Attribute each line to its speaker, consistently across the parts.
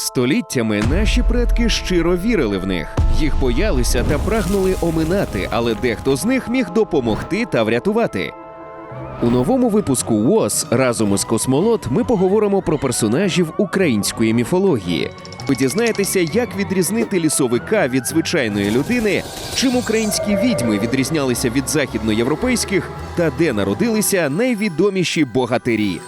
Speaker 1: Століттями наші предки щиро вірили в них. Їх боялися та прагнули оминати, але дехто з них міг допомогти та врятувати. У новому випуску ВОЗ разом із Космолот ми поговоримо про персонажів української міфології. Ви дізнаєтеся, як відрізнити лісовика від звичайної людини, чим українські відьми відрізнялися від західноєвропейських та де народилися найвідоміші богатирі.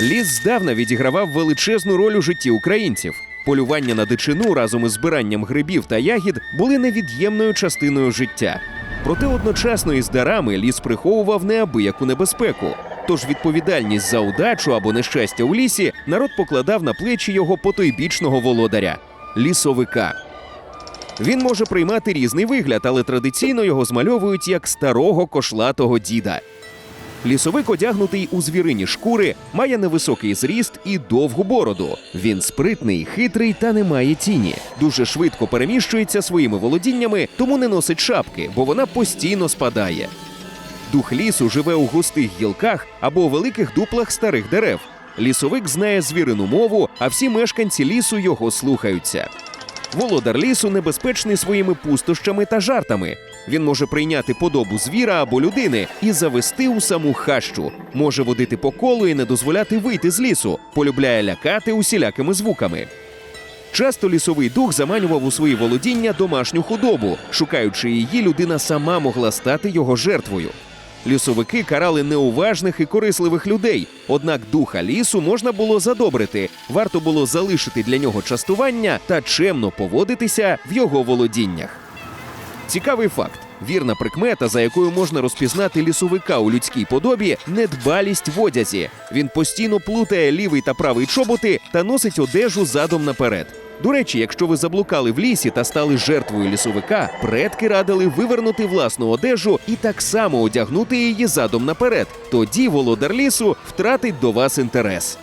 Speaker 1: Ліс здавна відігравав величезну роль у житті українців. Полювання на дичину разом із збиранням грибів та ягід були невід'ємною частиною життя. Проте одночасно із дарами ліс приховував неабияку небезпеку. Тож відповідальність за удачу або нещастя у лісі народ покладав на плечі його потойбічного володаря лісовика. Він може приймати різний вигляд, але традиційно його змальовують як старого кошлатого діда. Лісовик, одягнутий у звірині шкури, має невисокий зріст і довгу бороду. Він спритний, хитрий та не має тіні. Дуже швидко переміщується своїми володіннями, тому не носить шапки, бо вона постійно спадає. Дух лісу живе у густих гілках або великих дуплах старих дерев. Лісовик знає звірину мову, а всі мешканці лісу його слухаються. Володар лісу небезпечний своїми пустощами та жартами. Він може прийняти подобу звіра або людини і завести у саму хащу, може водити по колу і не дозволяти вийти з лісу, полюбляє лякати усілякими звуками. Часто лісовий дух заманював у свої володіння домашню худобу. Шукаючи її, людина сама могла стати його жертвою. Лісовики карали неуважних і корисливих людей, однак духа лісу можна було задобрити. Варто було залишити для нього частування та чемно поводитися в його володіннях. Цікавий факт: вірна прикмета, за якою можна розпізнати лісовика у людській подобі, недбалість в одязі. Він постійно плутає лівий та правий чоботи та носить одежу задом наперед. До речі, якщо ви заблукали в лісі та стали жертвою лісовика, предки радили вивернути власну одежу і так само одягнути її задом наперед. Тоді володар лісу втратить до вас інтерес.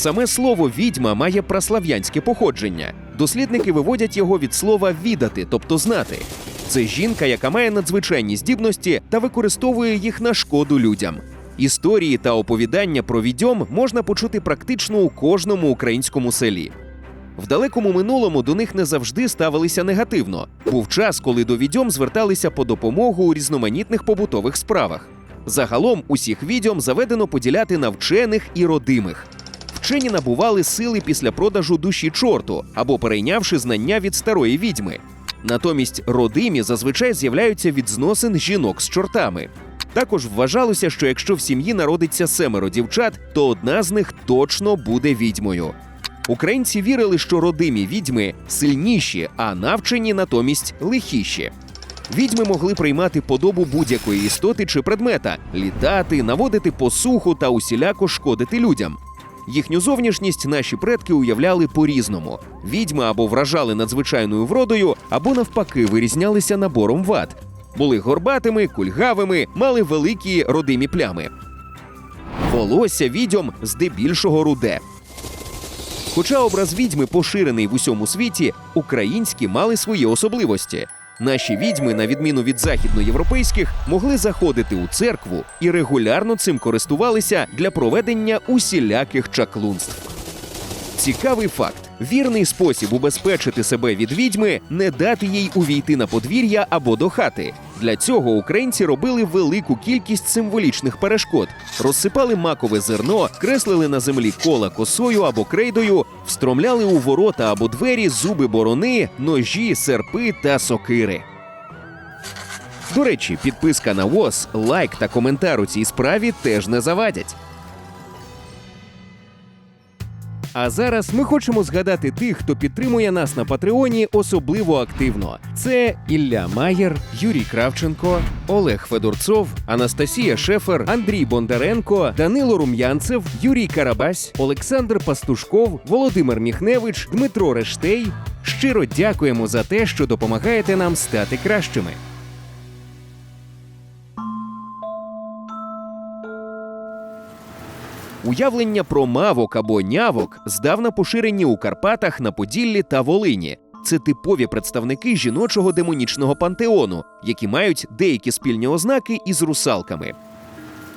Speaker 1: Саме слово відьма має праслав'янське походження. Дослідники виводять його від слова відати, тобто знати. Це жінка, яка має надзвичайні здібності та використовує їх на шкоду людям. Історії та оповідання про відьом можна почути практично у кожному українському селі. В далекому минулому до них не завжди ставилися негативно. Був час, коли до відьом зверталися по допомогу у різноманітних побутових справах. Загалом усіх відьом заведено поділяти на вчених і родимих. Вчені набували сили після продажу душі чорту або перейнявши знання від старої відьми. Натомість родимі зазвичай з'являються від зносин жінок з чортами. Також вважалося, що якщо в сім'ї народиться семеро дівчат, то одна з них точно буде відьмою. Українці вірили, що родимі відьми сильніші, а навчені натомість лихіші. Відьми могли приймати подобу будь-якої істоти чи предмета, літати, наводити посуху та усіляко шкодити людям. Їхню зовнішність наші предки уявляли по-різному. Відьми або вражали надзвичайною вродою, або навпаки вирізнялися набором вад. Були горбатими, кульгавими, мали великі родимі плями. Волосся відьом здебільшого руде. Хоча образ відьми поширений в усьому світі, українські мали свої особливості. Наші відьми, на відміну від західноєвропейських, могли заходити у церкву і регулярно цим користувалися для проведення усіляких чаклунств. Цікавий факт: вірний спосіб убезпечити себе від відьми не дати їй увійти на подвір'я або до хати. Для цього українці робили велику кількість символічних перешкод, розсипали макове зерно, креслили на землі кола косою або крейдою, встромляли у ворота або двері зуби борони, ножі, серпи та сокири. До речі, підписка на ВОЗ, лайк та коментар у цій справі теж не завадять. А зараз ми хочемо згадати тих, хто підтримує нас на Патреоні особливо активно. Це Ілля Маєр, Юрій Кравченко, Олег Федорцов, Анастасія Шефер, Андрій Бондаренко, Данило Рум'янцев, Юрій Карабась, Олександр Пастушков, Володимир Міхневич, Дмитро Рештей. Щиро дякуємо за те, що допомагаєте нам стати кращими. Уявлення про мавок або нявок здавна поширені у Карпатах на Поділлі та Волині. Це типові представники жіночого демонічного пантеону, які мають деякі спільні ознаки із русалками.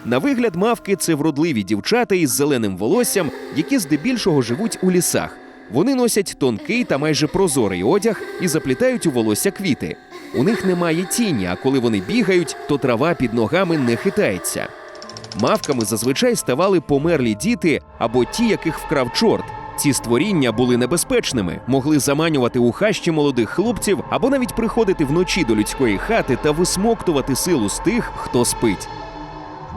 Speaker 1: На вигляд мавки це вродливі дівчата із зеленим волоссям, які здебільшого живуть у лісах. Вони носять тонкий та майже прозорий одяг і заплітають у волосся квіти. У них немає тіні, а коли вони бігають, то трава під ногами не хитається. Мавками зазвичай ставали померлі діти або ті, яких вкрав чорт. Ці створіння були небезпечними, могли заманювати у хащі молодих хлопців або навіть приходити вночі до людської хати та висмоктувати силу з тих, хто спить.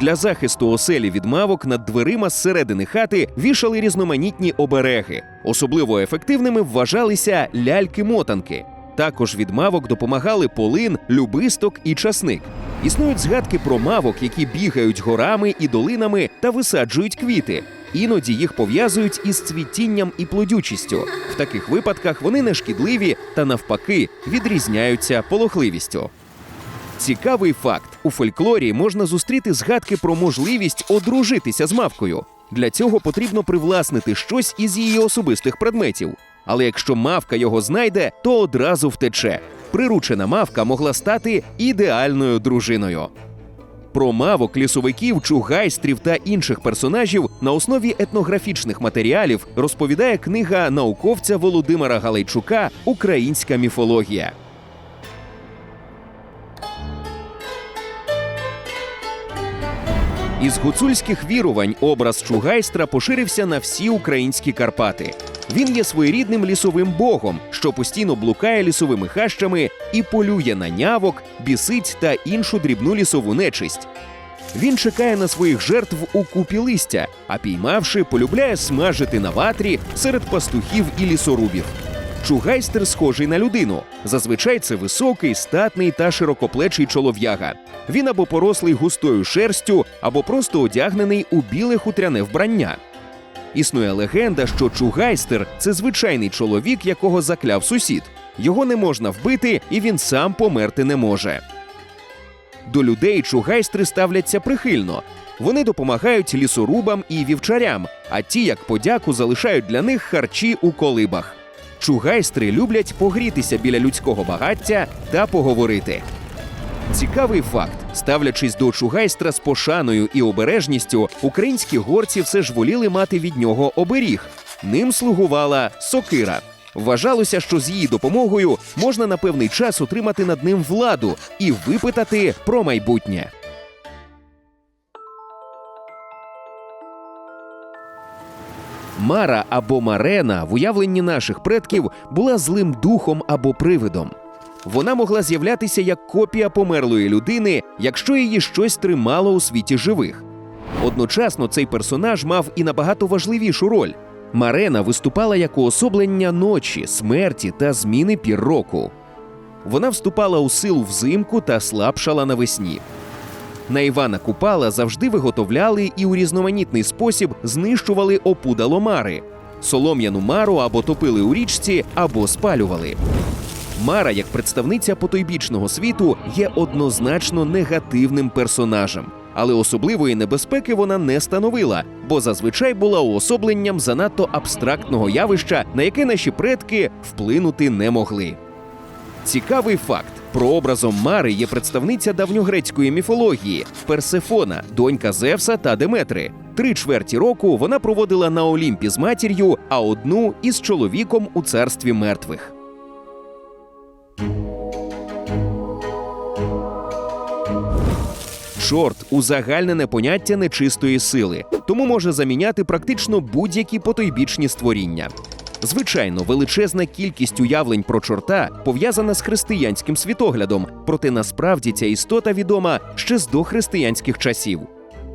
Speaker 1: Для захисту оселі від мавок над дверима зсередини хати вішали різноманітні обереги. Особливо ефективними вважалися ляльки-мотанки. Також від мавок допомагали полин, любисток і часник. Існують згадки про мавок, які бігають горами і долинами та висаджують квіти. Іноді їх пов'язують із цвітінням і плодючістю. В таких випадках вони не шкідливі та навпаки відрізняються полохливістю. Цікавий факт: у фольклорі можна зустріти згадки про можливість одружитися з мавкою. Для цього потрібно привласнити щось із її особистих предметів. Але якщо мавка його знайде, то одразу втече. Приручена мавка могла стати ідеальною дружиною. Про мавок, лісовиків, чугайстрів та інших персонажів на основі етнографічних матеріалів розповідає книга науковця Володимира Галайчука Українська міфологія. Із гуцульських вірувань образ Чугайстра поширився на всі українські Карпати. Він є своєрідним лісовим богом, що постійно блукає лісовими хащами і полює на нявок, бісиць та іншу дрібну лісову нечисть. Він чекає на своїх жертв у купі листя, а піймавши, полюбляє смажити на ватрі серед пастухів і лісорубів. Чугайстер схожий на людину. Зазвичай це високий, статний та широкоплечий чолов'яга. Він або порослий густою шерстю, або просто одягнений у біле хутряне вбрання. Існує легенда, що чугайстер це звичайний чоловік, якого закляв сусід. Його не можна вбити, і він сам померти не може. До людей чугайстри ставляться прихильно. Вони допомагають лісорубам і вівчарям, а ті, як подяку, залишають для них харчі у колибах. Чугайстри люблять погрітися біля людського багаття та поговорити. Цікавий факт: ставлячись до чугайстра з пошаною і обережністю, українські горці все ж воліли мати від нього оберіг. Ним слугувала сокира. Вважалося, що з її допомогою можна на певний час отримати над ним владу і випитати про майбутнє. Мара або Марена в уявленні наших предків була злим духом або привидом. Вона могла з'являтися як копія померлої людини, якщо її щось тримало у світі живих. Одночасно цей персонаж мав і набагато важливішу роль. Марена виступала як уособлення ночі, смерті та зміни пір року. Вона вступала у силу взимку та слабшала навесні. На Івана Купала завжди виготовляли і у різноманітний спосіб знищували опудало мари. Солом'яну мару або топили у річці, або спалювали. Мара, як представниця потойбічного світу, є однозначно негативним персонажем. Але особливої небезпеки вона не становила, бо зазвичай була уособленням занадто абстрактного явища, на яке наші предки вплинути не могли. Цікавий факт: прообразом Мари є представниця давньогрецької міфології Персефона, донька Зевса та Деметри. Три чверті року вона проводила на Олімпі з матір'ю, а одну із чоловіком у царстві мертвих. Чорт узагальнене поняття нечистої сили, тому може заміняти практично будь-які потойбічні створіння. Звичайно, величезна кількість уявлень про чорта пов'язана з християнським світоглядом, проте насправді ця істота відома ще з дохристиянських часів.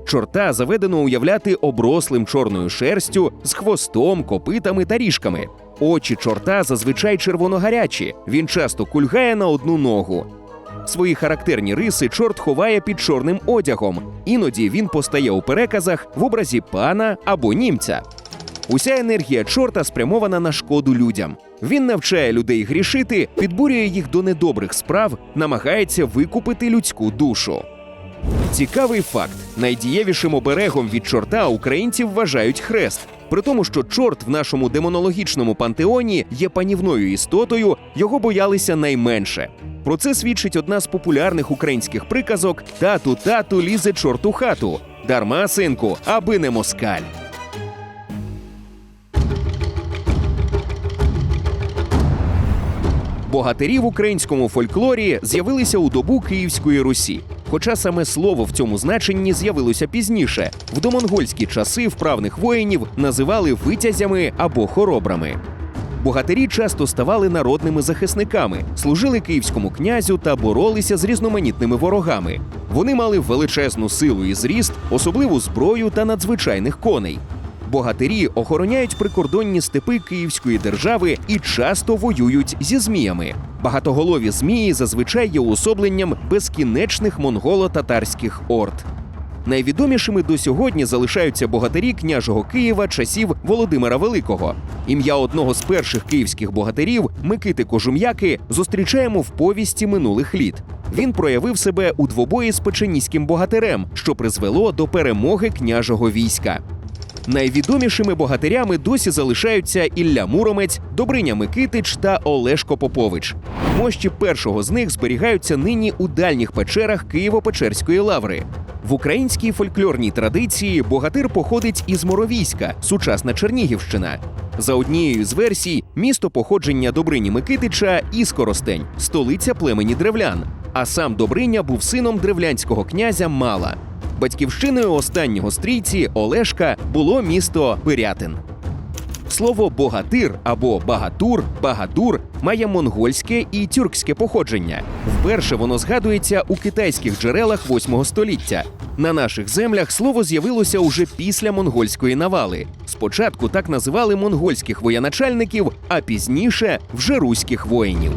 Speaker 1: Чорта заведено уявляти оброслим чорною шерстю з хвостом, копитами та ріжками. Очі чорта зазвичай червоногарячі. Він часто кульгає на одну ногу. Свої характерні риси чорт ховає під чорним одягом. Іноді він постає у переказах в образі пана або німця. Уся енергія чорта спрямована на шкоду людям. Він навчає людей грішити, підбурює їх до недобрих справ, намагається викупити людську душу. Цікавий факт: Найдієвішим оберегом від чорта українці вважають хрест. При тому, що чорт в нашому демонологічному пантеоні є панівною істотою, його боялися найменше. Про це свідчить одна з популярних українських приказок: тату, тату, лізе чорт у хату. Дарма, синку, аби не москаль. Богатирі в українському фольклорі з'явилися у добу Київської Русі. Хоча саме слово в цьому значенні з'явилося пізніше. В домонгольські часи вправних воїнів називали витязями або хоробрами. Богатирі часто ставали народними захисниками, служили київському князю та боролися з різноманітними ворогами. Вони мали величезну силу і зріст, особливу зброю та надзвичайних коней. Богатирі охороняють прикордонні степи Київської держави і часто воюють зі зміями. Багатоголові змії зазвичай є уособленням безкінечних монголо-татарських орд. Найвідомішими до сьогодні залишаються богатирі княжого Києва часів Володимира Великого. Ім'я одного з перших київських богатирів Микити Кожум'яки зустрічаємо в повісті минулих літ. Він проявив себе у двобої з печеніським богатирем, що призвело до перемоги княжого війська. Найвідомішими богатирями досі залишаються Ілля Муромець, Добриня Микитич та Олешко Попович. Мощі першого з них зберігаються нині у дальніх печерах Києво-Печерської лаври. В українській фольклорній традиції богатир походить із Моровійська, сучасна Чернігівщина. За однією з версій, місто походження Добрині Микитича Іскоростень, столиця племені древлян. А сам Добриня був сином древлянського князя Мала. Батьківщиною останнього стрійці Олешка було місто Пирятин. Слово богатир або багатур, багадур має монгольське і тюркське походження. Вперше воно згадується у китайських джерелах 8 століття. На наших землях слово з'явилося уже після монгольської навали. Спочатку так називали монгольських воєначальників, а пізніше вже руських воїнів.